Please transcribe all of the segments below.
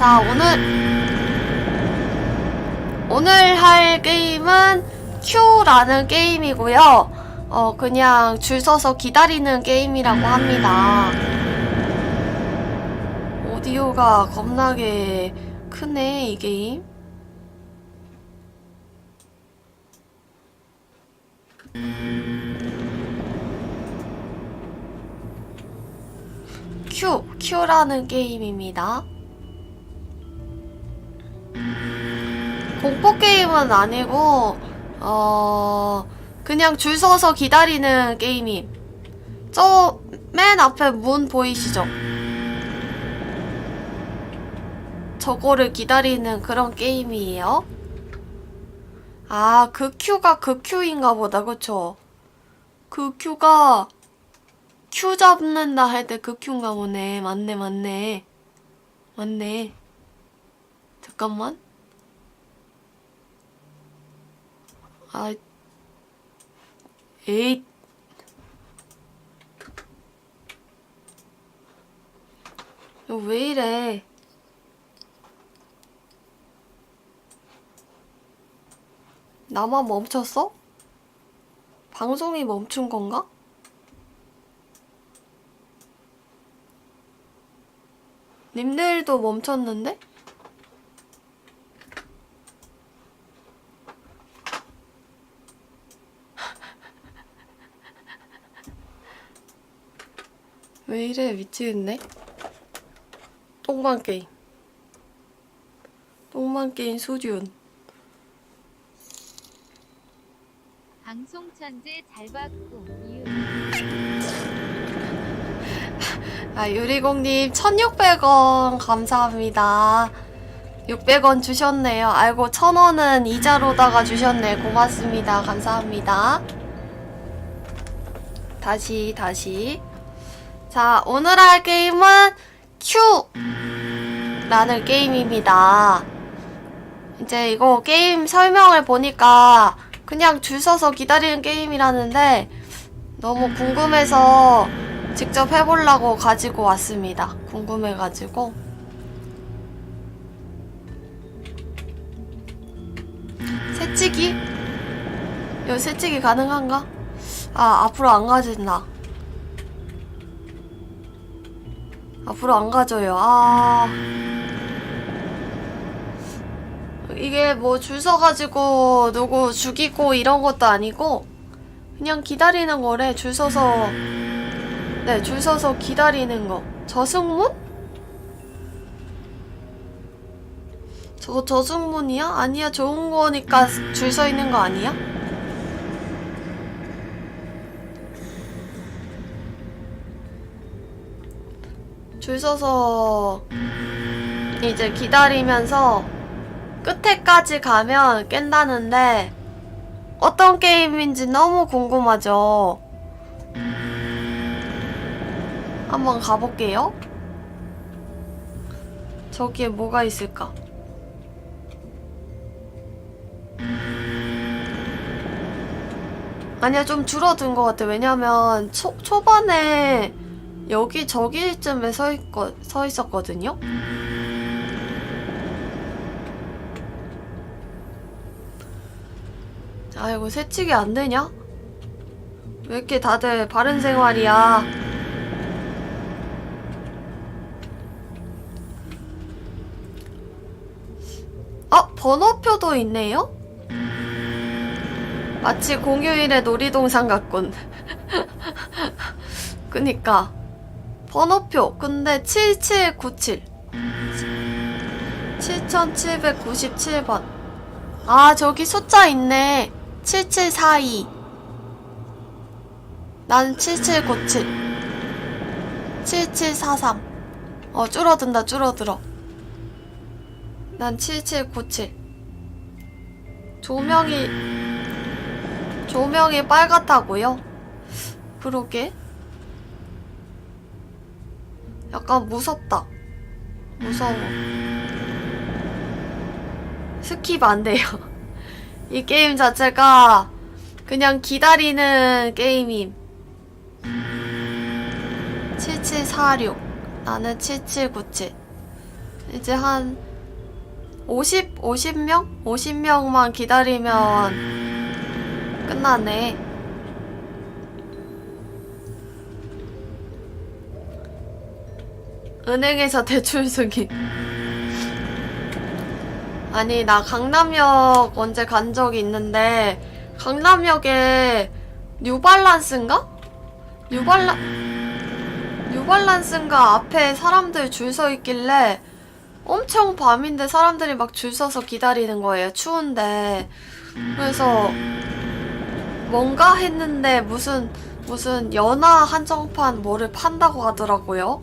자, 오늘 오늘 할 게임은 큐라는 게임이고요. 어, 그냥 줄 서서 기다리는 게임이라고 합니다. 오디오가 겁나게 크네, 이 게임. 큐, 큐라는 게임입니다. 공포 게임은 아니고, 어, 그냥 줄 서서 기다리는 게임임. 저, 맨 앞에 문 보이시죠? 저거를 기다리는 그런 게임이에요. 아, 그 큐가 그 큐인가 보다, 그쵸? 그 큐가 큐 잡는다 할 때 그 큐인가 보네. 맞네, 맞네. 맞네. 잠깐만. 아, 에잇. 왜 이래? 나만 멈췄어? 방송이 멈춘 건가? 님들도 멈췄는데? 왜 이래? 미치겠네. 똥만 게임. 똥만 게임 수준. 방송 천재 잘 봤고 이유. 아 유리공님 1600원 감사합니다. 600원 주셨네요. 아이고 1000원은 이자로다가 주셨네. 고맙습니다. 감사합니다. 다시 다시 자 오늘 할 게임은 큐 라는 게임입니다 이제 이거 게임 설명을 보니까 그냥 줄 서서 기다리는 게임이라는데 너무 궁금해서 직접 해보려고 가지고 왔습니다. 궁금해가지고. 새치기? 여기 새치기 가능한가? 아, 앞으로 안 가진다. 앞으로 안 가져요. 아. 이게 뭐 줄 서가지고 누구 죽이고 이런 것도 아니고 그냥 기다리는 거래. 줄 서서 네, 줄 서서 기다리는 거. 저승문? 저거 저승문이야? 아니야, 좋은 거니까 줄 서 있는 거 아니야? 줄 서서 이제 기다리면서 끝에까지 가면 깬다는데 어떤 게임인지 너무 궁금하죠? 한번 가볼게요. 저기에 뭐가 있을까? 아니야, 좀 줄어든 것 같아. 왜냐면, 초, 초반에 여기 저기쯤에 서, 있거, 서 있었거든요? 아이고, 새치기 안 되냐? 왜 이렇게 다들 바른 생활이야? 아, 번호표도 있네요? 마치 공휴일의 놀이동산 같군. 그니까. 번호표. 근데 7797. 7797번. 아, 저기 숫자 있네. 7742. 난 7797. 7743. 어, 줄어든다, 줄어들어. 난 7797. 조명이, 조명이 빨갛다고요? 그러게. 약간 무섭다. 무서워. 스킵 안 돼요. 이 게임 자체가 그냥 기다리는 게임임. 7746. 나는 7797. 이제 한 50, 50명? 50명만 기다리면 끝나네. 은행에서 대출 승인. 아니, 나 강남역 언제 간 적이 있는데, 강남역에 뉴발란스인가? 뉴발란, 뉴발란스인가 앞에 사람들 줄 서 있길래 엄청 밤인데 사람들이 막 줄 서서 기다리는 거예요. 추운데. 그래서 뭔가 했는데 무슨 무슨 연화 한정판 뭐를 판다고 하더라고요.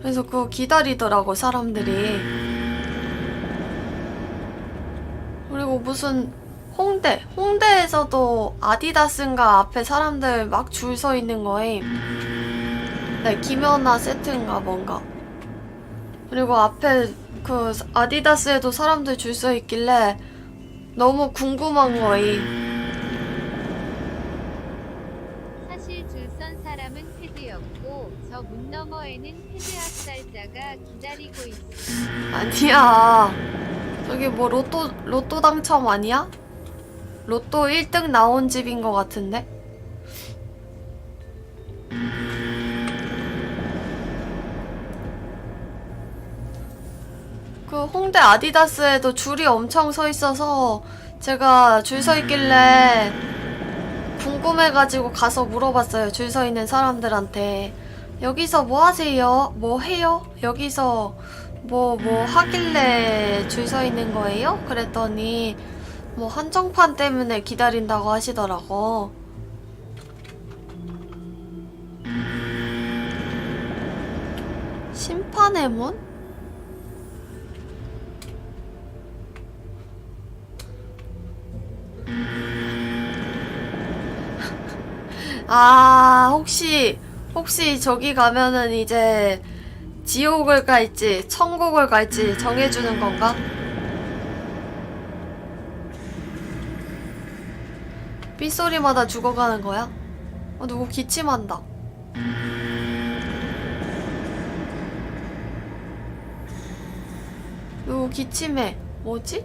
그래서 그거 기다리더라고 사람들이. 그리고 무슨 홍대 홍대에서도 아디다스인가 앞에 사람들 막 줄 서 있는 거에 네 김연아 세트인가 뭔가. 그리고 앞에 그 아디다스에도 사람들 줄 서 있길래 너무 궁금한 거이 문 너머에는 테드 학살자가 기다리고 있어. 아니야 저기 뭐 로또 로또 당첨 아니야? 로또 1등 나온 집인 것 같은데 그 홍대 아디다스에도 줄이 엄청 서 있어서 제가 줄 서 있길래 궁금해가지고 가서 물어봤어요. 줄 서 있는 사람들한테. 여기서 뭐 하세요? 뭐 해요? 여기서 뭐, 뭐 하길래 줄 서 있는 거예요? 그랬더니 뭐 한정판 때문에 기다린다고 하시더라고. 심판의 문? 아, 혹시, 혹시 저기 가면은 이제 지옥을 갈지, 천국을 갈지 정해주는 건가? 빗소리마다 죽어가는 거야? 어, 누구 기침한다. 누구 기침해. 뭐지?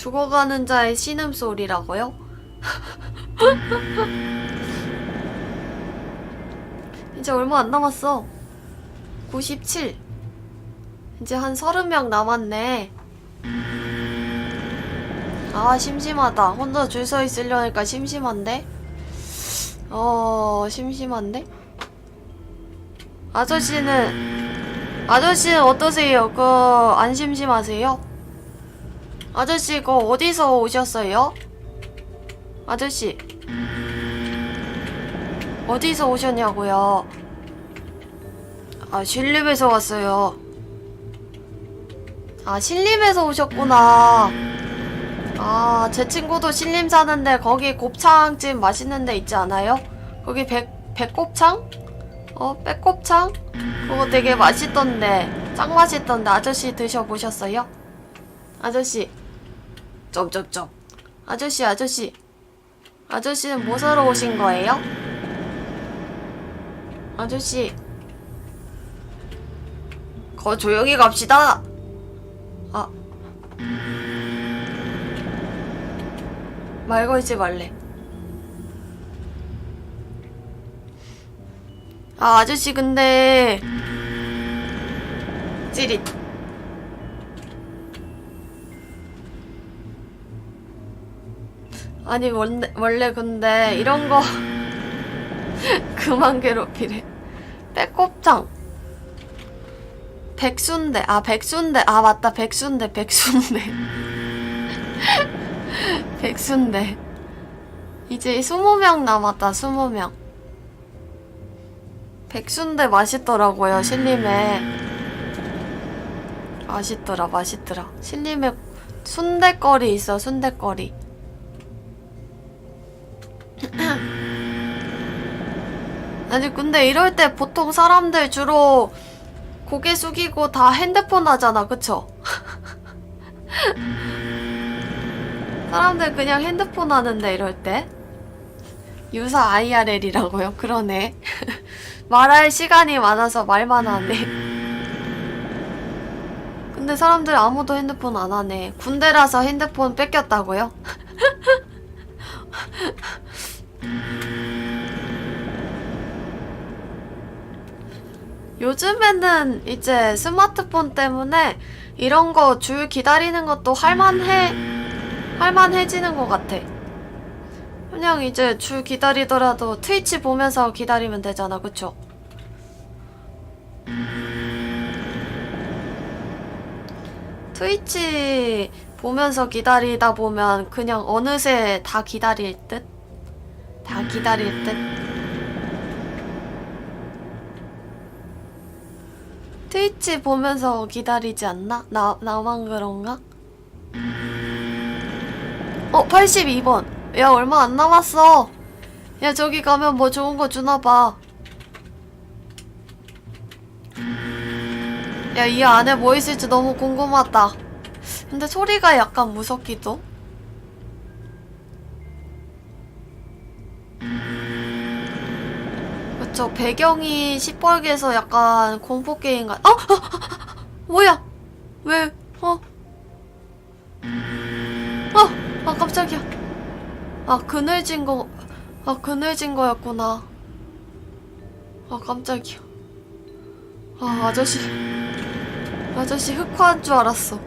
죽어가는 자의 신음소리라고요? 이제 얼마 안 남았어. 97. 이제 한 30명 남았네. 아, 심심하다. 혼자 줄 서 있으려니까 심심한데? 어, 심심한데? 아저씨는, 아저씨는 어떠세요? 그, 안 심심하세요? 아저씨, 이거 어디서 오셨어요? 아저씨. 어디서 오셨냐고요? 아, 신림에서 왔어요. 아, 신림에서 오셨구나. 아, 제 친구도 신림 사는데 거기 곱창집 맛있는 데 있지 않아요? 거기 백, 백곱창? 어, 백곱창? 그거 되게 맛있던데. 짱 맛있던데. 아저씨 드셔보셨어요? 아저씨. 점점점. 아저씨, 아저씨. 아저씨는 뭐 사러 오신 거예요? 아저씨. 거 조용히 갑시다. 아. 말 걸지 말래. 아, 아저씨 근데 찌릿. 아니 원래 원래 근데 이런 거 그만 괴롭히래. 빼꼼장. 백순대. 아, 백순대. 아, 맞다. 백순대. 백순대. 백순대. 이제 20명 남았다. 20명. 백순대 맛있더라고요. 신림에. 맛있더라. 맛있더라. 신림에 순대거리 있어. 순대거리. 아니 근데 이럴 때 보통 사람들 주로 고개 숙이고 다 핸드폰 하잖아 그쵸? 사람들 그냥 핸드폰 하는데 이럴 때 유사 IRL이라고요? 그러네. 말할 시간이 많아서 말만 하네. 근데 사람들 아무도 핸드폰 안 하네. 군대라서 핸드폰 뺏겼다고요? 요즘에는 이제 스마트폰 때문에 이런 거 줄 기다리는 것도 할만해, 할만해지는 것 같아. 그냥 이제 줄 기다리더라도 트위치 보면서 기다리면 되잖아, 그쵸? 트위치 보면서 기다리다 보면 그냥 어느새 다 기다릴 듯? 다 기다릴 듯? 트위치 보면서 기다리지 않나? 나, 나만 그런가? 어, 82번. 야, 얼마 안 남았어. 야, 저기 가면 뭐 좋은 거 주나 봐. 야, 이 안에 뭐 있을지 너무 궁금하다. 근데 소리가 약간 무섭기도? 그쵸, 배경이 시뻘개서 약간 공포게임 같, 어? 어? 어? 어? 뭐야? 왜, 어? 어! 아, 깜짝이야. 아, 그늘진 거, 아, 그늘진 거였구나. 아, 깜짝이야. 아, 아저씨. 아저씨 흑화한 줄 알았어.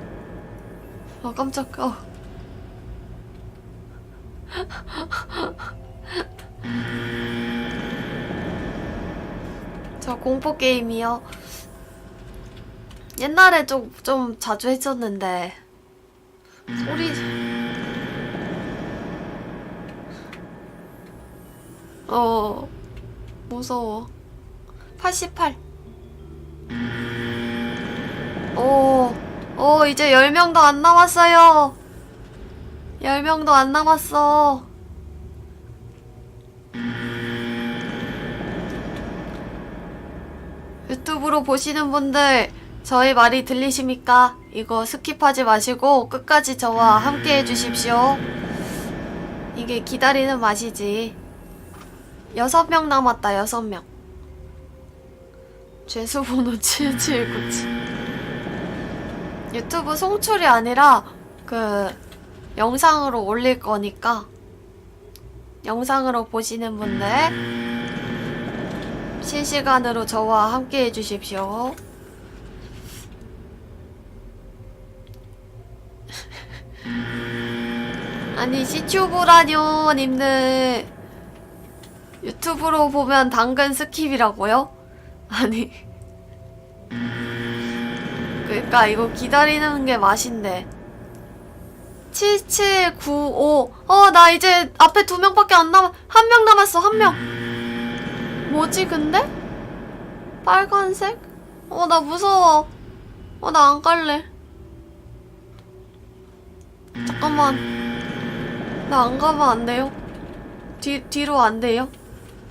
아, 깜짝, 어. 공포 게임이요. 옛날에 좀, 좀 자주 했었는데, 소리. 어, 무서워. 88. 오, 오, 이제 10명도 안 남았어요. 10명도 안 남았어. 유튜브로 보시는 분들, 저희 말이 들리십니까? 이거 스킵하지 마시고 끝까지 저와 함께 해주십시오. 이게 기다리는 맛이지. 여섯 명 남았다, 여섯 명. 죄수번호 7797. 유튜브 송출이 아니라 그 영상으로 올릴 거니까 영상으로 보시는 분들 실시간으로 저와 함께 해주십시오. 아니 시튜브라뇨 님들 유튜브로 보면 당근 스킵이라고요? 아니 그러니까 이거 기다리는 게 맛인데 7795 어 나 이제 앞에 두 명밖에 안 남아 한 명 남았어 한명 뭐지 근데? 빨간색? 어 나 무서워 어 나 안 갈래 잠깐만 나 안 가면 안 돼요? 뒤, 뒤로 안 돼요?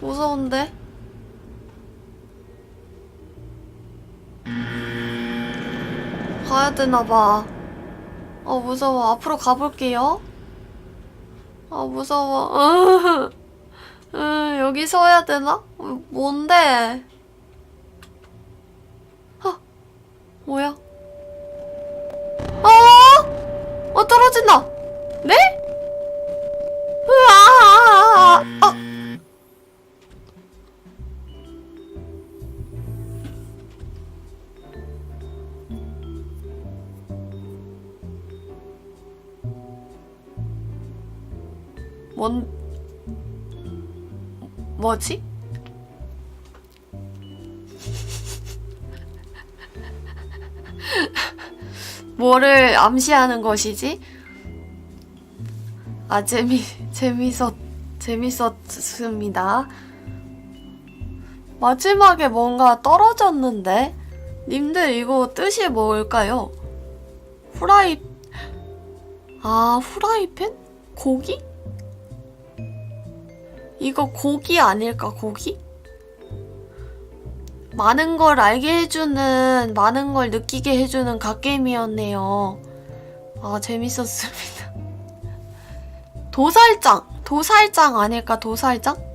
무서운데? 가야 되나봐. 어, 무서워. 앞으로 가볼게요. 아, 무서워. 음, 여기 서야 되나? 어, 뭔데? 아, 뭐야? 어! 어, 떨어진다! 네? 으아! 어! 뭔 뭐지? 뭐를 암시하는 것이지? 아 재미 재밌었 재밌었습니다. 마지막에 뭔가 떨어졌는데 님들 이거 뜻이 뭘까요? 후라이 아 후라이팬? 고기? 이거 고기 아닐까, 고기? 많은 걸 알게 해주는, 많은 걸 느끼게 해주는 갓게임이었네요. 아, 재밌었습니다. 도살장! 도살장 아닐까 도살장?